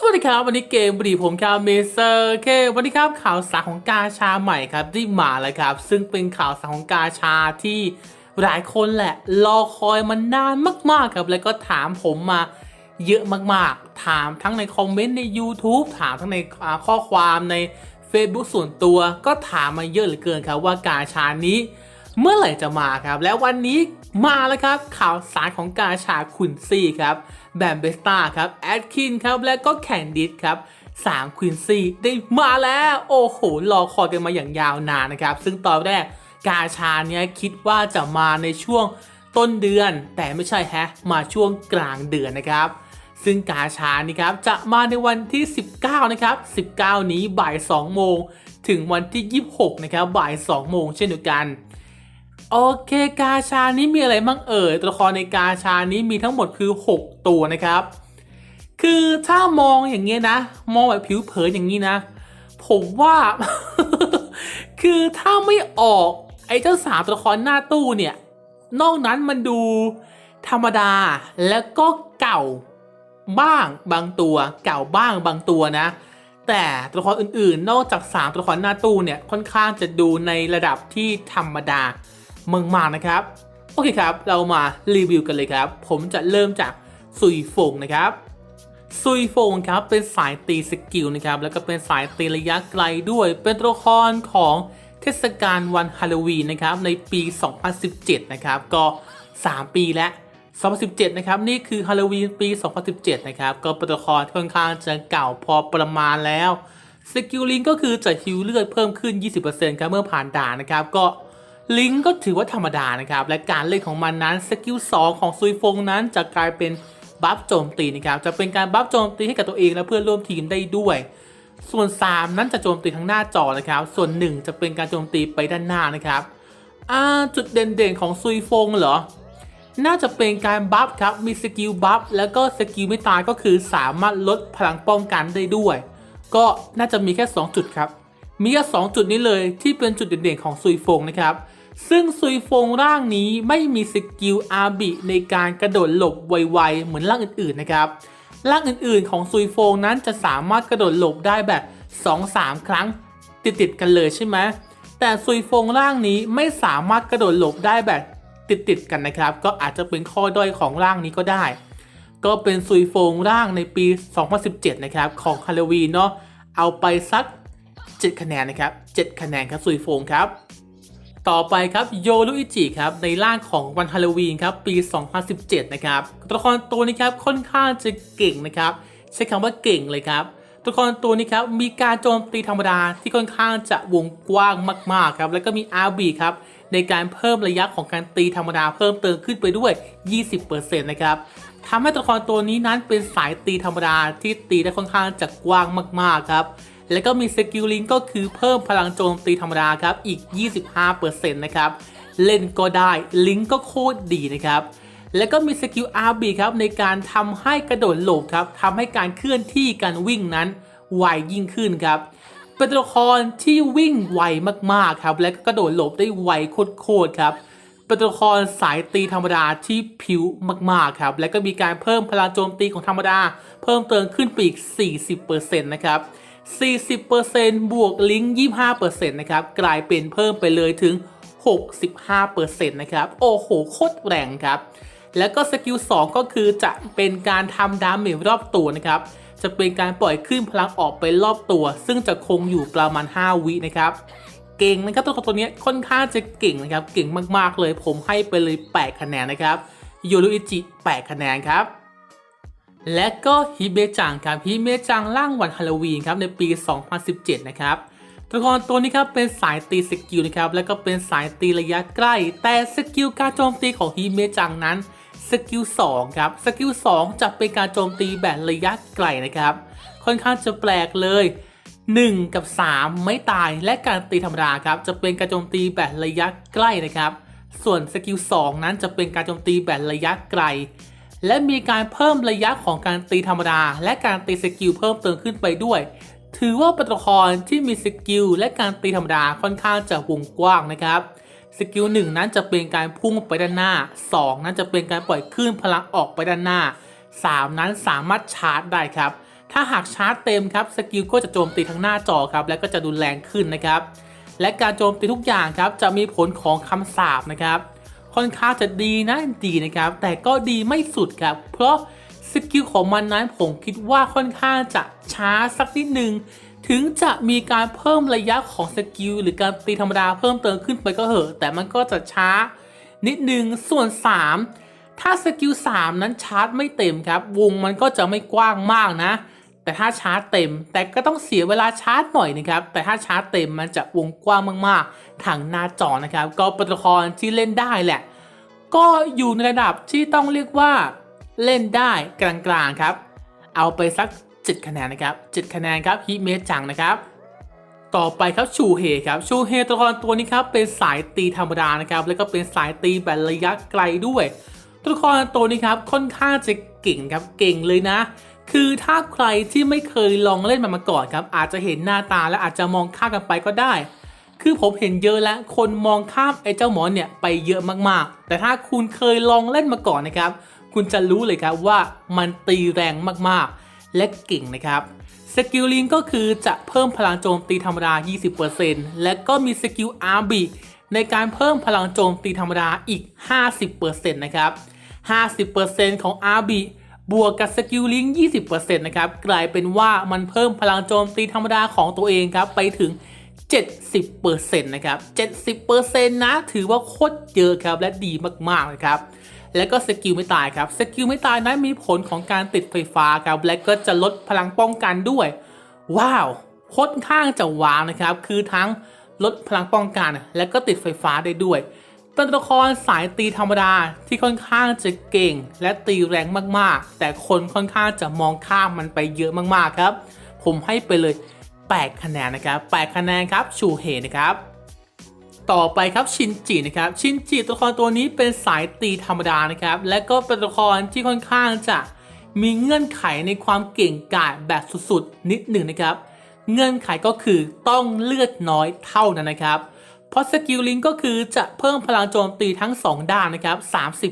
สวัสดีครับ วันนี้เกมบรีผมครับเมเซอร์เควันนี้ครับข่าวสารของกาชาใหม่ครับที่มาแล้วครับ ซึ่งเป็นข่าวสารของกาชาที่หลายคนแหละ รอคอยมานานมากๆครับ แล้วก็ถามผมมาเยอะมากๆ ถามทั้งในคอมเมนต์ใน YouTube ถามทั้งในข้อความใน Facebook ส่วนตัว ก็ถามมาเยอะเหลือเกินครับว่ากาชานี้ เมื่อไหร่จะมาครับ แล้ววันนี้มาแล้วครับ ข่าวสารของกาชาคุนซี่ครับแบมเบสตาครับแอดคินครับและก็แคนดิสครับสามควินซี่ได้มาแล้ว โอ้โห รอคอยกันมาอย่างยาวนานนะครับ ซึ่งตอนแรกกาชาเนี้ยคิดว่าจะมาในช่วงต้นเดือน แต่ไม่ใช่แฮะ มาช่วงกลางเดือนนะครับ ซึ่งกาชานี่ครับจะมาในวันที่ 19 นะครับ 19 นี้บ่าย 2 โมง ถึงวันที่ 26 นะครับ บ่าย 2 โมงเช่นเดียวกัน โอเคกาชานี้มีอะไรบ้างเอ่ยตัวละครในกาชานี้มีทั้งหมดคือ 6 ตัวนะครับ คือถ้ามองอย่างเงี้ยนะ มองแบบผิวเผินอย่างนี้นะ ผมว่า คือถ้าไม่ออกไอ้เจ้าสามตัวละครหน้าตู้เนี่ย นอกนั้นมันดูธรรมดาแล้วก็เก่าบ้างบางตัว เก่าบ้างบางตัวนะ แต่ตัวละครอื่นๆ นอกจาก 3 ตัวละครหน้าตู้เนี่ยค่อนข้างจะดูในระดับที่ธรรมดา มากๆนะครับ โอเคครับ เรามารีวิวกันเลยครับ ผมจะเริ่มจากซุยฟงนะครับซุยฟงครับเป็นสายตีสกิลนะครับแล้วก็เป็นสายตีระยะไกลด้วย เป็นตัวละครของเทศกาลวันฮาโลวีนนะครับในปี 2017 นะครับก็ 3 ปีแล้ว 2017 นะครับนี่คือฮาโลวีนปี 2017 นะครับก็เป็นตัวละครค่อนข้างจะเก่าพอประมาณแล้วสกิลลิงก็คือจะฮิวเลือดเพิ่มขึ้น 20%ครับเมื่อผ่านด่านนะครับก็ ลิงก็ถือว่าธรรมดานะครับ และการเล่นของมันนั้นสกิล2ของซุยฟงนั้นจะกลายเป็นบัฟโจมตีนะครับ จะเป็นการบัฟโจมตีให้กับตัวเองและเพื่อนร่วมทีมได้ด้วย ส่วน 3 นั้นจะโจมตีทั้งหน้าจอนะครับ ส่วน 1 จะเป็นการโจมตีไปด้านหน้านะครับอ่าจุดเด่นๆของซุยฟงเหรอ น่าจะเป็นการบัฟครับ มีสกิลบัฟแล้วก็สกิลไม่ตายก็คือสามารถลดพลังป้องกันได้ด้วย ก็น่าจะมีแค่ 2 จุดครับ มีแค่2จุดนี้เลยที่เป็นจุดเด่นๆของซุยฟงนะครับ ซึ่งซุยฟงร่างนี้ไม่มีสกิลอาบิในการกระโดดหลบไวๆ เหมือนร่างอื่นๆนะครับ ร่างอื่นๆของซุยฟงนั้นจะสามารถกระโดดหลบได้แบบ 2-3 ครั้งติดๆกันเลยใช่ไหมแต่ซุยฟงร่างนี้ไม่สามารถกระโดดหลบได้แบบติดๆกันนะครับ ก็อาจจะเป็นข้อด้อยของร่างนี้ก็ได้ ก็เป็นซุยฟงร่างในปี 2017 นะครับของฮาโลวีนเนาะเอาไปสัก 7 คะแนนนะครับ 7 คะแนนครับซุยฟงครับ ต่อไปครับโยรุอิจิครับในร่างของวันฮาโลวีนครับปี 2017 นะครับตัวละครตัวนี้ครับค่อนข้างจะเก่งนะครับใช้คำว่าเก่งเลยครับตัวละครตัวนี้ครับมีการโจมตีธรรมดาที่ค่อนข้างจะวงกว้างมากๆครับแล้วก็มีอาบีครับในการเพิ่มระยะของการตีธรรมดาเพิ่มเติมขึ้นไปด้วย 20%นะครับทำให้ตัวละครตัวนี้นั้นเป็นสายตีธรรมดาที่ตีได้ค่อนข้างจะกว้างมากๆครับ แล้วก็มีสกิลลิงก็คือเพิ่มพลังโจมตีธรรมดาครับอีก 25%นะครับเล่นก็ได้ลิงก์ก็โคตรดีนะครับแล้วก็มีสกิล RB ครับในการทำให้กระโดดหลบครับทำให้การเคลื่อนที่การวิ่งนั้นไวยิ่งขึ้นครับเป็นตัวละครที่วิ่งไวมากๆครับ และก็กระโดดหลบได้ไวโคตรครับเป็นตัวละครสายตีธรรมดาที่ผิวมากๆครับ และก็มีการเพิ่มพลังโจมตีของธรรมดา เพิ่มเติมขึ้นไปอีก 40%นะครับ 40%บวกลิงก์25%นะครับ กลายเป็นเพิ่มไปเลยถึง 65%นะครับ โอ้โห โคตรแรงครับ แล้วก็สกิล 2 ก็คือจะเป็นการทำดาเมจรอบตัวนะครับ จะเป็นการปล่อยขึ้นพลังออกไปรอบตัว ซึ่งจะคงอยู่ประมาณ 5 วินะครับ เก่งนะครับตัวตัวนี้ค่อนข้างจะเก่งนะครับ เก่งมากๆเลย ผมให้ไปเลย 8 คะแนนนะครับ โยรุอิจิ 8 คะแนนครับ และก็ฮิเบจังครับฮิเบจังร่างวันฮาโลวีนครับในปี 2017 นะครับตัวละครตัวนี้ครับเป็นสายตีสกิลนะครับแล้วก็เป็นสายตีระยะใกล้ แต่สกิลการโจมตีของฮิเมจังนั้นสกิล2ครับสกิล2จะเป็นการโจมตีแบบระยะไกลนะครับ ค่อนข้างจะแปลกเลย 1 กับ 3 ไม่ตายและการตีธรรมดาครับจะเป็นการโจมตีแบบระยะใกล้นะครับ ส่วนสกิล2นั้นจะเป็นการโจมตีแบบระยะไกล และมีการเพิ่มระยะของการตีธรรมดา และการตีสกิลเพิ่มเติมขึ้นไปด้วย ถือว่าเป็นตัวละครที่มีสกิลและการตีธรรมดาค่อนข้างจะวงกว้างนะครับสกิลหนึ่งนั้นจะเป็นการพุ่งไปด้านหน้า 2 นั้นจะเป็นการปล่อยคลื่นพลังออกไปด้านหน้า 3 นั้นสามารถชาร์จได้ครับ ถ้าหากชาร์จเต็มครับสกิลก็จะโจมตีทั้งหน้าจอครับและก็จะรุนแรงขึ้นนะครับ และการโจมตีทุกอย่างครับจะมีผลของคำสาปนะครับ ค่อนข้างจะดีนะดีนะครับ แต่ก็ดีไม่สุดครับ เพราะสกิลของมันนั้นผมคิดว่าค่อนข้างจะช้าสักนิดหนึ่งถึงจะมีการเพิ่มระยะของสกิลหรือการตีธรรมดาเพิ่มเติมขึ้นไปก็เหอะ แต่มันก็จะช้า นิดหนึ่งส่วน 3 ถ้าสกิล3นั้นชาร์จไม่เต็มครับ วงมันก็จะไม่กว้างมากนะ แต่ถ้าชาร์จเต็ม แต่ก็ต้องเสียเวลาชาร์จหน่อยนะครับ แต่ถ้าชาร์จเต็มมันจะวงกว้างมากๆทางหน้าจอนะครับ ก็เป็นตัวลที่เล่นได้แหละ ก็อยู่ในระดับที่ต้องเรียกว่าเล่นได้กลางๆครับ เอาไปสัก 7 คะแนนนะครับ 7 คะแนนครับฮิเมจังนะครับ ต่อไปครับชูเฮครับชูเฮตัวละครตัวนี้ครับเป็นสายตีธรรมดานะครับ แล้วก็เป็นสายตีแบบระยะไกลด้วย ตัวละครตัวนี้ครับค่อนข้างจะเก่งครับเก่งเลยนะ คือถ้าใครที่ไม่เคยลองเล่นมันมาก่อนครับ อาจจะเห็นหน้าตาและอาจจะมองข้ามกันไปก็ได้ คือผมเห็นเยอะแล้วคนมองข้ามไอ้เจ้าหมอนเนี่ยไปเยอะมากๆ แต่ถ้าคุณเคยลองเล่นมาก่อนนะครับ คุณจะรู้เลยครับว่ามันตีแรงมากๆ และเก่งนะครับสกิลลิงก็คือจะเพิ่มพลังโจมตีธรรมดา 20%และก็มีสกิลอาร์บีในการเพิ่มพลังโจมตีธรรมดาอีก 50%นะครับ 50%ของอาร์บี บวกกับสกิลลิง20%นะครับกลายเป็นว่ามันเพิ่มพลังโจมตีธรรมดาของตัวเองครับไปถึง 70%นะครับ70%นะถือว่าโคตรเยอะครับและดีมากๆนะครับแล้วก็สกิลไม่ตายครับสกิลไม่ตายนั้นมีผลของการติดไฟฟ้าครับและก็จะลดพลังป้องกันด้วย ว้าวค่อนข้างจะว้าวนะครับ คือทั้งลดพลังป้องกัน และก็ติดไฟฟ้าได้ด้วย เป็นตัวละครสายตีธรรมดาที่ค่อนข้างจะเก่ง และตีแรงมากๆ แต่คนค่อนข้างจะมองข้ามมันไปเยอะมากๆครับ ผมให้ไปเลย 8 คะแนนนะครับ 8 คะแนนครับชูเฮนะครับ ต่อไปครับชินจินะครับ ชินจิตัวละครตัวนี้เป็นสายตีธรรมดานะครับ และก็เป็นตัวละครที่ค่อนข้างจะมีเงื่อนไขในความเก่งกาจแบบสุดๆนิดหนึ่งนะครับ เงื่อนไขก็คือต้องเลือดน้อยเท่านั้นนะครับ เพราะสกิลลิงก็คือจะเพิ่มพลังโจมตีทั้ง 2 ด้านนะครับ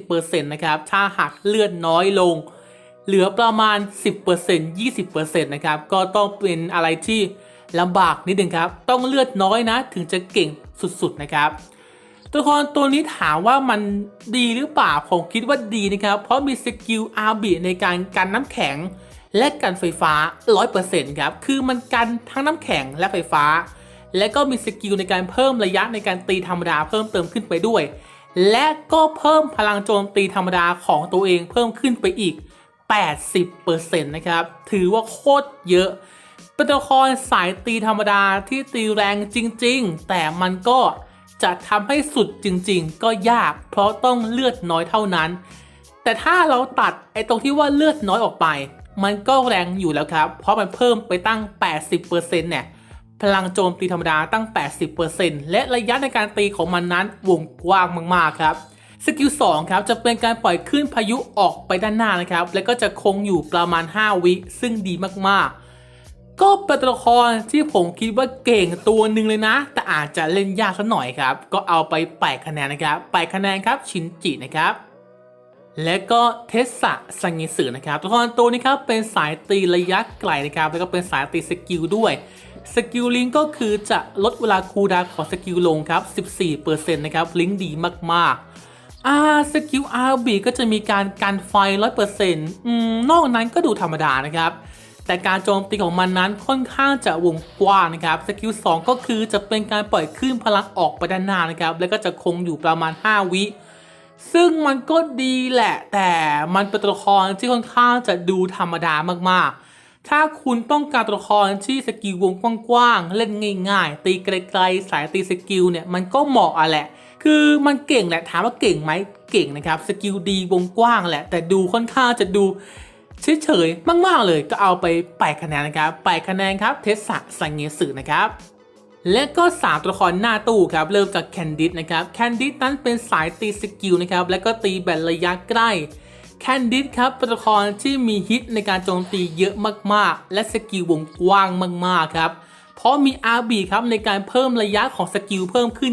30%นะครับถ้าหากเลือดน้อยลง เหลือประมาณ 10% 20%นะครับก็ต้องเป็นอะไรที่ลำบากนิดนึงครับ ต้องเลือดน้อยนะ ถึงจะเก่งสุดๆนะครับ ตัวละครตัวนี้ถามว่ามันดีหรือเปล่าผมคิดว่าดีนะครับ เพราะมีสกิลอาร์บีในการกันน้ำแข็ง และกันไฟฟ้า 100%ครับ คือมันกันทั้งน้ำแข็งและไฟฟ้า และก็มีสกิลในการเพิ่มระยะในการตีธรรมดาเพิ่มเติมขึ้นไปด้วย และก็เพิ่มพลังโจมตีธรรมดาของตัวเองเพิ่มขึ้นไปอีก 80%นะครับ ถือว่าโคตรเยอะเป็นตัวละครสายตีธรรมดาที่ตีแรงจริง ๆ แต่มันก็จะทำให้สุดจริง ๆ ก็ยาก เพราะต้องเลือดน้อยเท่านั้น แต่ถ้าเราตัดไอ้ตรงที่ว่าเลือดน้อยออกไป มันก็แรงอยู่แล้วครับ เพราะมันเพิ่มไปตั้ง 80%เนี่ย พลังโจมตีธรรมดาตั้ง 80%และระยะในการตีของมันนั้นวงกว้างมากๆครับสกิล2ครับจะเป็นการปล่อยคลื่นพายุออกไปด้านหน้านะครับ แล้วก็จะคงอยู่ประมาณ 5 วิ ซึ่งดีมากๆ ก็เป็นตัวละครที่ผมคิดว่าเก่งตัวหนึ่งเลยนะ แต่อาจจะเล่นยากสักหน่อยครับ ก็เอาไป8คะแนนนะครับ8คะแนนครับชินจินะครับ และก็เทสะสังเงสึนะครับตัวละครตัวนี้ครับเป็นสายตีระยะไกลนะครับ แล้วก็เป็นสายตีสกิลด้วย สกิลลิงก็คือจะลดเวลาคูลดาวของสกิลลงครับ 14%นะครับลิงก์ดีมากๆอ่าสกิลอาร์บีก็จะมีการกันไฟ 100%อืมนอกนั้นก็ดูธรรมดานะครับ แต่การโจมตีของมันนั้นค่อนข้างจะวงกว้างนะครับสกิล2ก็คือจะเป็นการปล่อยคลื่นพลังออกไปด้านหน้านะครับ แล้วก็จะคงอยู่ประมาณ 5 วิซึ่งมันก็ดีแหละ แต่มันเป็นตัวละครที่ค่อนข้างจะดูธรรมดามากๆ ถ้าคุณต้องการตัวละครที่สกิลวงกว้างๆ เล่นง่ายๆ ตีไกลๆ สายตีสกิลเนี่ย มันก็เหมาะอะแหละ คือมันเก่งแหละ ถามว่าเก่งไหมเก่งนะครับ สกิลดีวงกว้างแหละ แต่ดูค่อนข้างจะดูเฉยๆ มากๆ เลยก็เอาไป8คะแนนนะครับ8คะแนนครับ เทสสะสังเงสึนะครับและก็ 3 ตัวละครหน้าตู้ครับเริ่มจากแคนดิดนะครับแคนดิดนั้นเป็นสายตีสกิลนะครับและก็ตีแบบระยะใกล้ แคนดิดครับเป็นตัวละครที่มีฮิตในการโจมตีเยอะมากๆ และสกิลวงกว้างมากๆครับ เพราะมี RB ครับในการเพิ่มระยะของสกิลเพิ่มขึ้น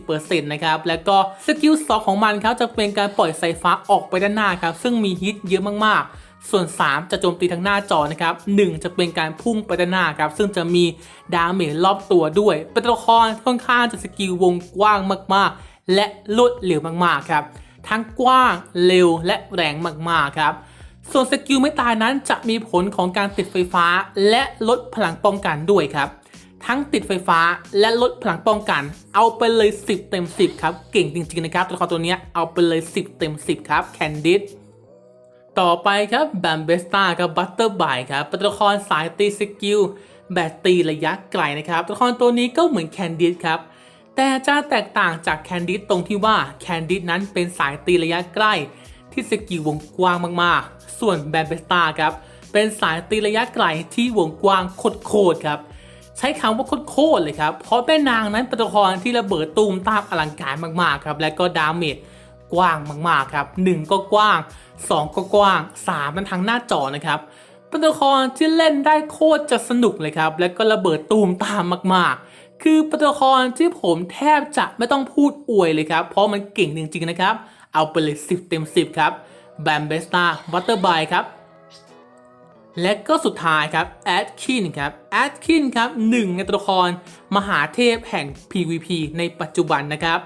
20%นะครับ แล้วก็สกิล2ของมันครับจะเป็นการปล่อยสายฟ้าออกไปด้านหน้าครับ ซึ่งมีฮิตเยอะมากๆ ส่วน 3 จะโจมตีทางหน้าจอนะครับ1จะเป็นการพุ่งไปด้านหน้าครับ ซึ่งจะมีดาเมจรอบตัวด้วย เป็นตัวละครค่อนข้างจะสกิลวงกว้างมากๆ และรวดเร็วมากๆครับ ทั้งกว้าง เร็วและแรงมากๆครับส่วนสกิลไม่ตายนั้นจะมีผลของการติดไฟฟ้า และลดพลังป้องกันด้วยครับ ทั้งติดไฟฟ้าและลดพลังป้องกัน เอาไปเลย 10 เต็ม 10 ครับ เก่งจริงๆนะครับตัวละครตัวนี้เอาไปเลย 10 เต็ม 10 ครับแคนดิดต่อไปครับแบมเบสตากับบัตเตอร์บายครับตัวละครสายตีสกิลแบบตีระยะไกลนะครับตัวละครตัวนี้ก็เหมือนแคนดิดครับ แต่จะแตกต่างจากแคนดิดตรงที่ว่าแคนดิดนั้นเป็นสายตีระยะใกล้ ที่สกิลวงกว้างมากๆ ส่วนแบมเบสตาครับเป็นสายตีระยะไกลที่วงกว้างโคตรครับใช้คำว่าโคตรเลยครับ เพราะแม่นางนั้นเป็นตัวละครที่ระเบิดตูมตามอลังการมากๆครับและก็ดาเมจกว้างมากๆครับ 1 ก็กว้าง 2 ก็กว้าง3นั้นทางหน้าจอนะครับเป็นตัวละครที่เล่นได้โคตรจะสนุกเลยครับ และก็ระเบิดตูมตามมากๆ คือตัวละครที่ผมแทบจะไม่ต้องพูดอวยเลยครับ เพราะมันเก่งจริง ๆ นะครับ เอาไปเลย 10 เต็ม 10 ครับแบมเบสตาบัตเตอร์บายครับ และก็สุดท้ายครับแอดคินครับแอดคินครับหนึ่งในตัวละครมหาเทพแห่ง PVP ในปัจจุบันนะครับ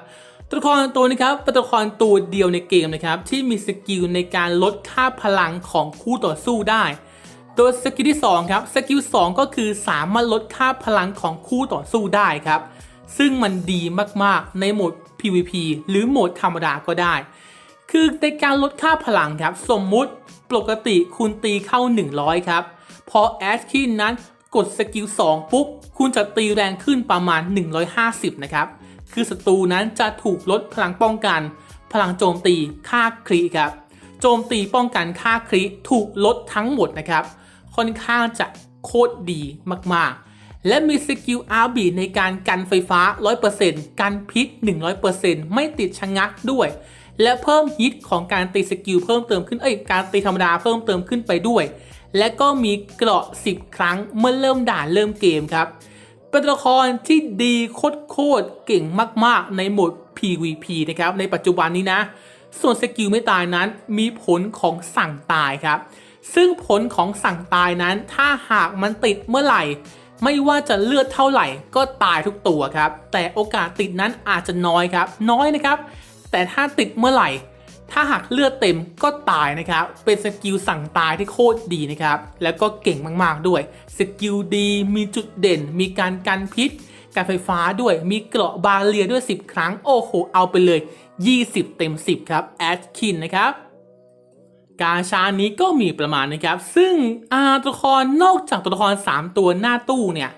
ตัวละครตัวนี้ครับเป็นตัวละครตัวเดียวในเกมนะครับที่มีสกิลในการลดค่าพลังของคู่ต่อสู้ได้ โดยสกิลที่2ครับสกิล2ก็คือสามารถลดค่าพลังของคู่ต่อสู้ได้ครับ ซึ่งมันดีมากๆในโหมด PVP หรือโหมดธรรมดาก็ได้ คือในการลดค่าพลังครับ สมมุติปกติคุณตีเข้า 100 ครับ พอแอดคินนั้นกดสกิล2ปุ๊บ คุณจะตีแรงขึ้นประมาณ 150 นะครับ คือศัตรูนั้นจะถูกลดพลังป้องกัน พลังโจมตีค่าครีครับ โจมตีป้องกันค่าคริถูกลดทั้งหมดนะครับ ค่อนข้างจะโคตรดีมากๆ และมีสกิลอาร์บีในการกันไฟฟ้า 100%กันพิษ 100%ไม่ติดชะงักด้วย และเพิ่มฮิตของการตีสกิลเพิ่มเติมขึ้น เอ้ย การตีธรรมดาเพิ่มเติมขึ้นไปด้วย และก็มีเกราะ 10 ครั้งเมื่อเริ่มด่านเริ่มเกมครับ เป็นตัวละครที่ดีโคตรๆเก่งมากๆ ในโหมด PVP นะครับ ในปัจจุบันนี้นะ ส่วนสกิลไม่ตายนั้นมีผลของสั่งตายครับ ซึ่งผลของสั่งตายนั้นถ้าหากมันติดเมื่อไหร่ ไม่ว่าจะเลือดเท่าไหร่ก็ตายทุกตัวครับ แต่โอกาสติดนั้นอาจจะน้อยครับ น้อยนะครับ แต่ถ้าติดเมื่อไหร่ ถ้าหากเลือดเต็มก็ตายนะครับ เป็นสกิลสั่งตายที่โคตรดีนะครับ แล้วก็เก่งมากๆด้วย สกิลดีมีจุดเด่น มีการกันพิษการไฟฟ้าด้วยมีเกราะบาเรียด้วย 10 ครั้ง โอ้โห เอาไปเลย 20 เต็ม 10 ครับ แอดคินนะครับ กาชานี้ก็มีประมาณนะครับ ซึ่งตัวละครนอกจากตัวละคร 3 ตัวหน้าตู้เนี่ย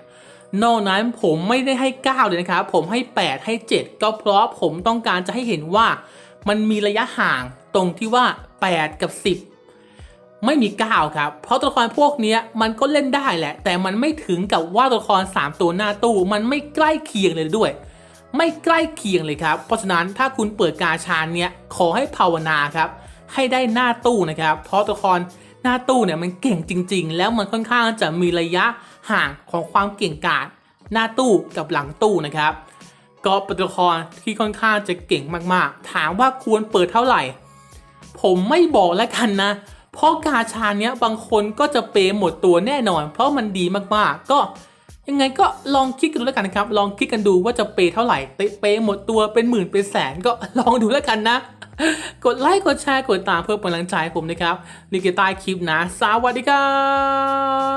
นอกนั้นผมไม่ได้ให้ 9 เลยนะครับ ผมให้ 8 ให้ 7 ก็เพราะผมต้องการจะให้เห็นว่ามันมีระยะห่างตรงที่ว่า 8 กับ 10 ไม่มี 9 ครับ เพราะตัวละครพวกนี้มันก็เล่นได้แหละ แต่มันไม่ถึงกับว่าตัวละคร 3 ตัวหน้าตู้ มันไม่ใกล้เคียงเลยด้วย ไม่ใกล้เคียงเลยครับ เพราะฉะนั้นถ้าคุณเปิดกาชาเนี้ยขอให้ภาวนาครับ ให้ได้หน้าตู้นะครับ เพราะตัวละครหน้าตู้เนี่ยมันเก่งจริง ๆ แล้วมันค่อนข้างจะมีระยะห่างของความเก่งกาจหน้าตู้กับหลังตู้นะครับ ก็เป็นตัวละครที่ค่อนข้างจะเก่งมากๆ ถามว่าควรเปิดเท่าไหร่ ผมไม่บอกแล้วกันนะ เพราะกาชาเนี้ยบางคนก็จะเปย์หมดตัวแน่นอน เพราะมันดีมากๆ ก็ยังไงก็ลองคิดกันดูแล้วกันนะครับ ลองคิดกันดูว่าจะเปย์เท่าไหร่เตะเปย์หมดตัวเป็นหมื่นเป็นแสนก็ลองดูแล้วกันนะ กดไลค์ กดแชร์ กดตามเพื่อเป็นกำลังใจให้ผมนะครับ นี่คือใต้คลิปนะ สวัสดีครับ